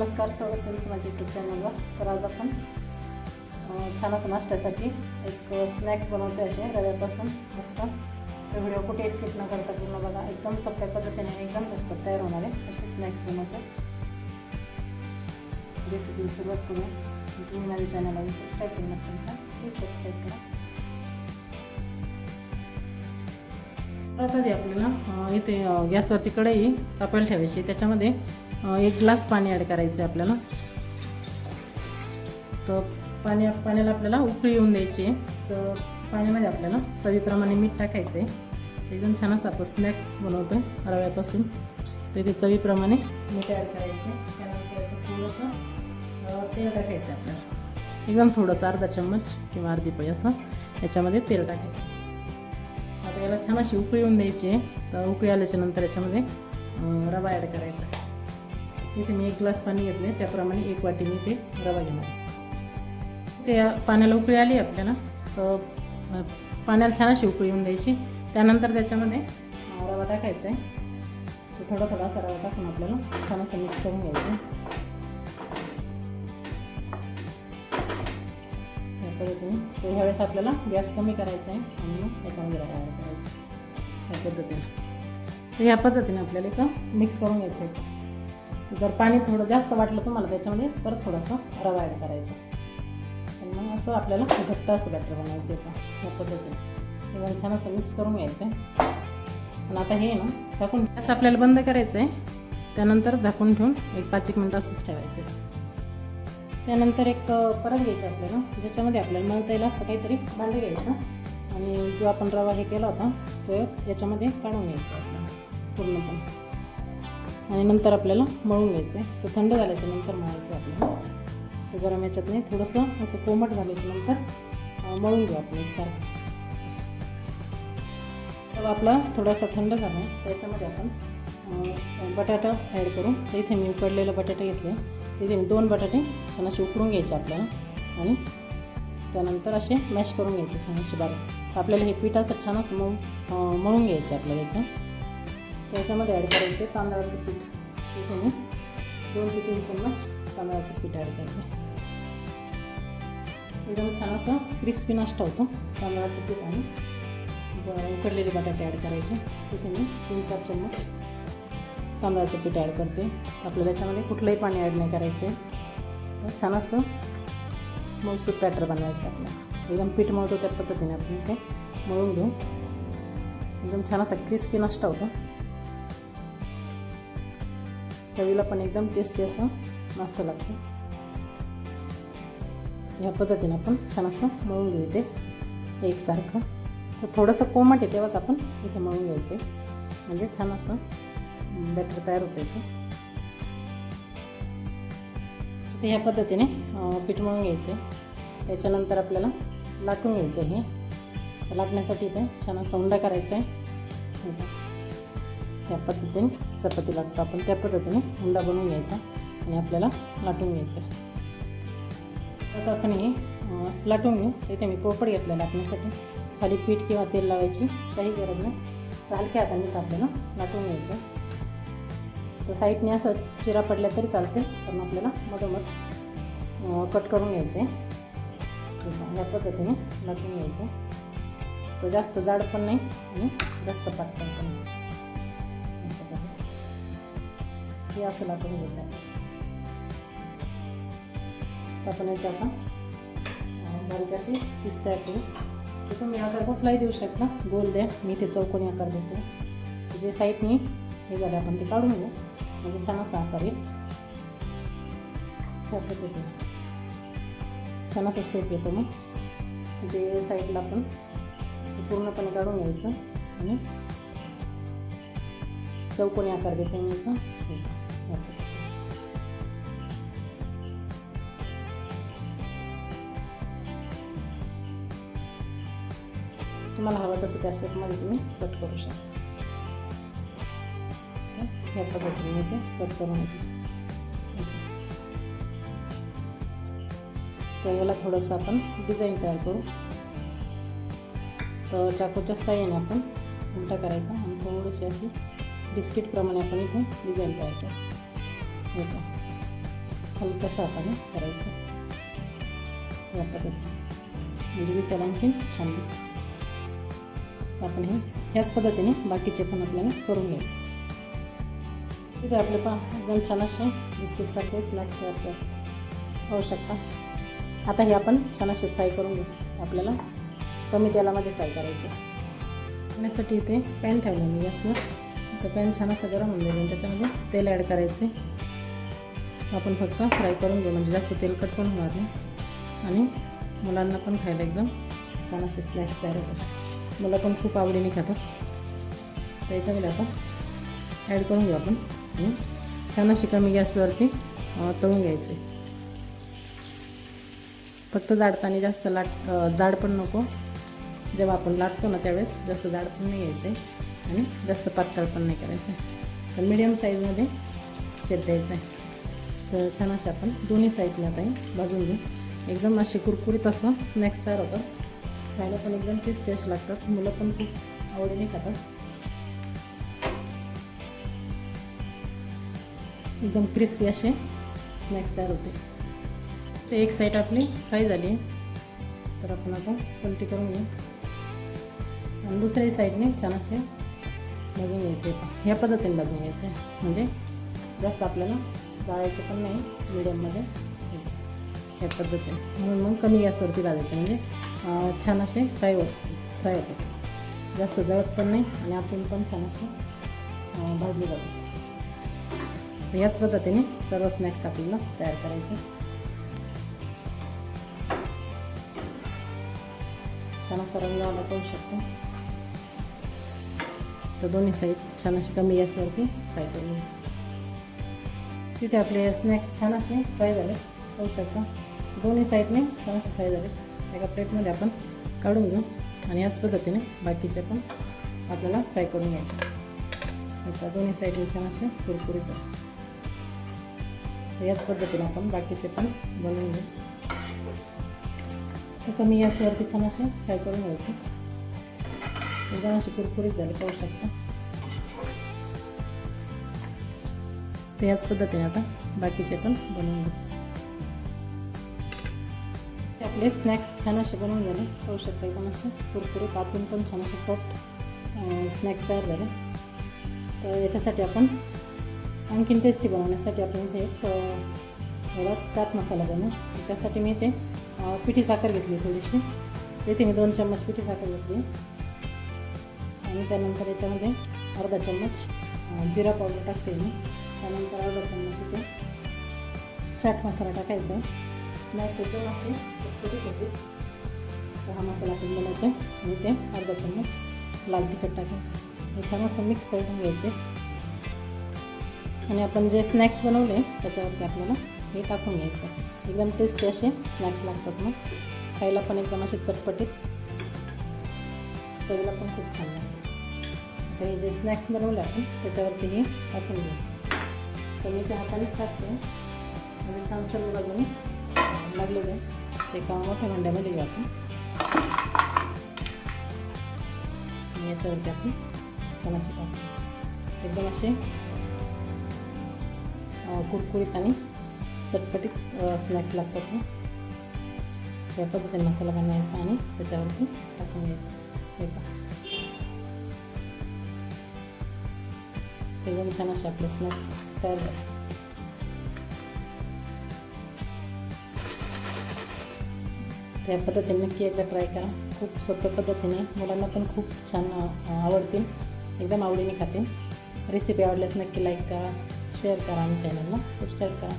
नमस्कार स्वागत तुमचं माझ्या यूट्यूब चॅनलवर तर आज आपण छान असं नाश्त्यासाठी एक स्नॅक्स बनवते असे रव्यापासून मस्त. तर व्हिडिओ कुठे स्किप न करता पूर्ण बघा. एकदम सोप्या पद्धतीने एकदम झटपट तयार होणार आहे असे स्नॅक्स बनवते रेसिपी सुरुवात करूया. तुम्ही माझ्या चॅनलला सबस्क्राईब केलं नसेल तर प्लीज सबस्क्राईब करा. आता आधी आपल्याला इथे गॅसवरती कढई तापायला ठेवायची. त्याच्यामध्ये एक ग्लास पाणी ॲड करायचं आहे आपल्याला. तर पाणी पाण्याला आपल्याला उकळी येऊन द्यायची आहे. तर पाण्यामध्ये आपल्याला चवीप्रमाणे मीठ टाकायचं आहे एकदम छान असं आपण स्नॅक्स बनवतो आहे रव्यापासून. तर ते चवीप्रमाणे मीठ ॲड करायचं त्यानंतर थोडंसं तेल टाकायचं आहे आपल्याला. एकदम थोडंसं अर्धा चम्मच किंवा अर्धी पळी असं याच्यामध्ये तेल टाकायचं आता याला छान अशी उकळी येऊन द्यायची आहे. तर उकळी आल्याच्यानंतर याच्यामध्ये रवा ॲड करायचा. इथे मी एक ग्लास पाणी घेतले त्याप्रमाणे एक वाटी मी ते रवा घेणार ते पाण्याला उकळी आली आपल्याला. तर पाण्याला छान अशी उकळी येऊन द्यायची. त्यानंतर त्याच्यामध्ये रवा टाकायचा आहे. तो थोडा थोडा असा रवा टाकून आपल्याला छान असं मिक्स करून घ्यायचं आहे. पद्धतीने. तर ह्यावेळेस आपल्याला गॅस कमी करायचा आहे आणि मग त्याच्यामध्ये रवा करायचा ह्या पद्धतीने. तर ह्या पद्धतीने आपल्याला इथं मिक्स करून घ्यायचं आहे. जर पाणी थोडं जास्त वाटलं तुम्हाला त्याच्यामध्ये परत थोडासा रवा ॲड करायचा. आणि मग असं आपल्याला घट्ट असं बॅटर बनवायचं आहे या पद्धतीने. एकदम छान असं मिक्स करून घ्यायचं आहे. आणि आता हे ना झाकून असं आपल्याला बंद करायचं आहे. त्यानंतर झाकून ठेवून एक पाच एक मिनटं असंच ठेवायचं आहे. त्यानंतर एक परत घ्यायचं आपल्याला ज्याच्यामध्ये आपल्याला मग त्याला असं काहीतरी भांडं घ्यायचं. आणि जो आपण रवा हे केला होता तो याच्यामध्ये काढून घ्यायचा आपल्याला पूर्णपणे. आणि नंतर आपल्याला मळून घ्यायचं आहे. तो थंड झाल्याच्यानंतर मळायचं आहे आपल्याला. तर गरम याच्यात नाही थोडंसं असं कोमट झाल्याच्यानंतर मळून घेऊ आपण एकसारखं. तर आपला थोडासा थंड झाला आहे. त्याच्यामध्ये आपण बटाटा ॲड करू तर इथे मी उकडलेलं बटाटे घेतले तिथे मी दोन बटाटे छान असे उकडून घ्यायचे आपल्याला. आणि त्यानंतर असे मॅश करून घ्यायचे छान असे बारीक. तर आपल्याला हे पीठ असं छान असं मळून मळून घ्यायचं आपल्याला एकदम त्याच्यामध्ये ॲड करायचं तांदळाचं पीठ. इथे दोन ते तीन चम्मच तांदळाचं पीठ ॲड करते एकदम छान असं क्रिस्पी नाश्ता होतो. तांदळाचं पीठ आणि उकडलेले बटाटे ॲड करायचे. तिथे मी तीन चार चम्मच तांदळाचं पीठ ॲड करते. आपल्याला याच्यामध्ये कुठलंही पाणी ॲड नाही करायचं. आहे तर छान असं मौसूद बॅटर बनवायचं आपलं एकदम पीठ मळतो त्या पद्धतीने आपण ते मळून घेऊ. एकदम छान असा क्रिस्पी नाश्ता होतो. चवीला पण एकदम टेस्टी असं नाश्ता लागतो. ह्या पद्धतीने आपण छान असं मळून घेऊ इथे. एकसारखं. तर थोडंसं कोमट आहे तेव्हाच आपण इथे मळून घ्यायचं म्हणजे छान असं बॅटर तयार होतायचं तर ह्या पद्धतीने पीठ मळून घ्यायचं त्याच्यानंतर आपल्याला लाटून घ्यायचं आहे. हे लाटण्यासाठी इथे छान असं उंडा करायचा आहे. हे त्या पद्धतीने चपाती लागतो आपण. त्या पद्धतीने हुंडा बनवून घ्यायचा आणि आपल्याला लाटून घ्यायचं. आता आपण हे लाटून घेऊ. इथे मी पोपड घेतला लाटण्यासाठी. खाली पीठ किंवा तेल लावायची. काही गरज नाही. तर हलक्या हाताने इथं आपल्याला लाटून घ्यायचं. तर साईडने असं चिरा पडल्या तरी चालते पण आपल्याला मधोमध कट करून घ्यायचं आहे या पद्धतीने लाटून घ्यायचं. तर जास्त जाड पण नाही आणि जास्त पातळ पण नाही. हे असं लाटून घ्यायचं आहे. तर आपण याची आता बारीक अशी पीस तयार करू. तुम्ही आकार कुठलाही देऊ शकता. गोल द्या. मी ते चौकोनी आकार देते. जे साईडनी हे झाले आपण ते काढून घेऊ. म्हणजे छान असा आकार येईल. त्या पद्धतीने छान असा सेप येतो मग. जे साईडला आपण ते पूर्णपणे काढून घ्यायचं. आणि चौकोनी आकार देते मी इथं. तुम्हाला हवं तसं त्या सेटमध्ये तुम्ही कट करू शकता. ह्या पद्धतीने मी ते कट करून येते तर याला थोडंसं आपण डिझाईन तयार करू. तर चाकूच्या साह्याने आपण उलटा करायचा आणि थोडीशी अशी बिस्किटप्रमाणे आपण इथे डिझाईन तयार करू. हो हे पहा. हलकंसं हाताने करायचं? या पद्धतीने. म्हणजे दिसायला आणखी छान दिसतं. तर आपण हे ह्याच पद्धतीने बाकीचे पण आपल्याला करून घ्यायचं. तिथे आपले पा एकदम छान असे बिस्किटसारखे स्नॅक्स तयार करतात. होऊ शकता. आता हे आपण छान असे फ्राय करून घेऊ. आपल्याला कमी तेलामध्ये फ्राय करायचे. त्यासाठी इथे पॅन ठेवलं मी गॅसवर. तर पॅन छान असं गरम होऊन जाईल त्याच्यामध्ये तेल ॲड करायचे. आपण फक्त फ्राय करून घेऊ. म्हणजे जास्त तेलकट पण होणार नाही. आणि मुलांना पण खायला एकदम छान असे स्नॅक्स तयार होतात. मला पण खूप आवडीने खातात. त्याच्यामध्ये आता ॲड करून घेऊ आपण. आणि छान अशी कमी गॅसवरती तळून घ्यायचे. फक्त जाडताना जास्त लाट जाड पण नको. जेव्हा आपण लाटतो ना त्यावेळेस जास्त जाड पण नाही घ्यायचं आणि जास्त पातळ पण नाही करायचं. तर मीडियम साईजमध्ये सेट द्यायचं आहे. तर छान असे आपण दोन्ही साईडने आता भाजून घेऊ. एकदम असे कुरकुरीत असं स्नॅक्स तयार होतात. खायला पण एकदम टेस्ट टेस्ट लागतात. मुलं पण खूप आवडीने खातात. एकदम क्रिस्पी असे स्नॅक्स तयार होते. तर एक साईड आपली फ्राय झाली आहे. तर आपण आता पलटी करून घेऊ. आणि दुसऱ्या साईडने छान असे भाजून घ्यायचे. ह्या पद्धतीने भाजून घ्यायचे. म्हणजे जास्त आपल्याला जाळायचं पण नाही मिडियममध्ये ह्या पद्धतीने. म्हणून मग कमी गॅसवरती लागायचं म्हणजे छान असे फ्राय होत फ्राय होते जास्त जळत पण नाही आणि आपण पण छान असे भाजले जातो याच पद्धतीने सर्व स्नॅक्स आपल्याला तयार करायचे. छान असा रंग आला पाहू शकतो. तर दोन्ही साईड छान अशी कमी गॅसवरती फ्राय करून घेऊ. तिथे आपले स्नॅक्स छान असे फ्राय झाले. पाहू शकता. दोन्ही साईडने छान असे फ्राय झाले. एका प्लेटमध्ये आपण काढून घेऊ आणि याच पद्धतीने बाकीचे पण आपल्याला फ्राय करून घ्यायचे. आता दोन्ही साईडने छान असे कुरकुरीत याच पद्धतीने आपण बाकीचे पण बनवून घेऊ. तर कमी गॅसवरती छान असे फ्राय करून घ्यायचे. एकदम असे कुरकुरीत झाले पाहू शकता. तर ह्याच पद्धतीने आता बाकीचे पण बनवून घेऊ आपले स्नॅक्स छान असे बनवून झाले. पाहू शकता एकदम असे कुरकुरे कापून पण छान असे सॉफ्ट स्नॅक्स तयार झाले. तर याच्यासाठी आपण आणखीन टेस्टी बनवण्यासाठी आपण इथे एक थोडा चाट मसाला बनवू. त्यासाठी मी ते पिठी साखर घेतली थोडीशी. येते मी दोन चम्मच पिठी साखर घेतली आणि त्यानंतर याच्यामध्ये अर्धा चम्मच जिरा पावडर टाकते मी. त्यानंतर अर्धा चम्मच इथे चाट मसाला टाकायचा आहे. स्नॅक्स एकदम असे. कुरकुरीत होते तर हा मसाला आपण बनवतो आणि ते अर्धा चम्मच लाल तिखट टाकायचं हे छान असं मिक्स करून घ्यायचे आणि आपण जे स्नॅक्स बनवले त्याच्यावरती आपल्याला हे टाकून घ्यायचं एकदम टेस्टी असे स्नॅक्स लागतात मग खायला पण एकदम असे चटपटीत. चवीला पण खूप छान लागतं आता हे जे स्नॅक्स बनवले आपण त्याच्यावरती हे टाकून घेऊ तर मी ते हातानेच टाकते. म्हणजे छान सर्व बाजूने लागलेलं आहे ते. एका मोठ्या भांड्यामध्ये घेऊ आपण याच्यावरती आपण छान असे टाकतो. एकदम असे कुरकुरीत आणि चटपटीत स्नॅक्स लागतात ना. त्या पद्धतीने मसाला बनवायचा आणि त्याच्यावरती टाकून घ्यायचं हे एकदम छान असे आपले स्नॅक्स तर त्या पद्धतीने नक्की एकदा ट्राय करा. खूप सोप्या पद्धतीने. मुलांना पण खूप छान आवडतील. एकदम आवडीने खातील. रेसिपी आवडल्यास नक्की लाईक करा शेअर करा आणि चॅनलला सबस्क्राईब करा.